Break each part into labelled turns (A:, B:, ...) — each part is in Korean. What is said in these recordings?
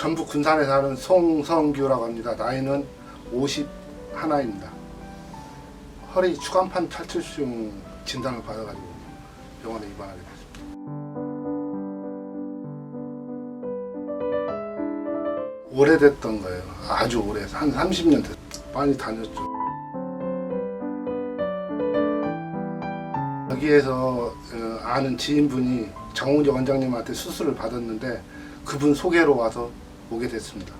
A: 전북 군산에 사는 송성규라고 합니다. 나이는 51입니다. 허리 추간판 탈출증 진단을 받아가지고 병원에 입원하게 됐습니다. 오래됐던 거예요. 아주 오래, 한 30년 됐. 많이 다녔죠. 여기에서 어, 아는 지인분이 정우재 원장님한테 수술을 받았는데 그분 소개로 와서 오게 됐습니다.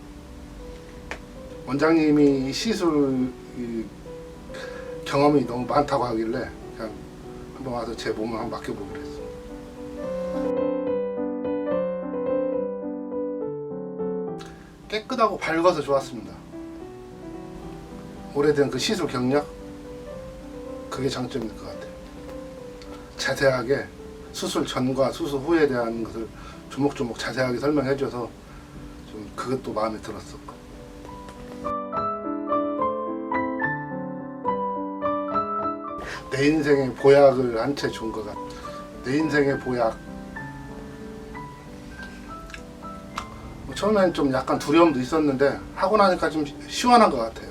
A: 원장님이 이 시술 이 경험이 너무 많다고 하길래 그냥 한번 와서 제 몸을 한번 맡겨보기로 했습니다. 깨끗하고 밝아서 좋았습니다. 오래된 그 시술 경력 그게 장점일 것 같아요. 자세하게 수술 전과 수술 후에 대한 것을 조목조목 자세하게 설명해줘서 좀 그것도 마음에 들었었고 내 인생의 보약을 한 채 준 것 같아. 내 인생의 보약. 뭐 처음에는 좀 약간 두려움도 있었는데 하고 나니까 좀 시원한 것 같아요.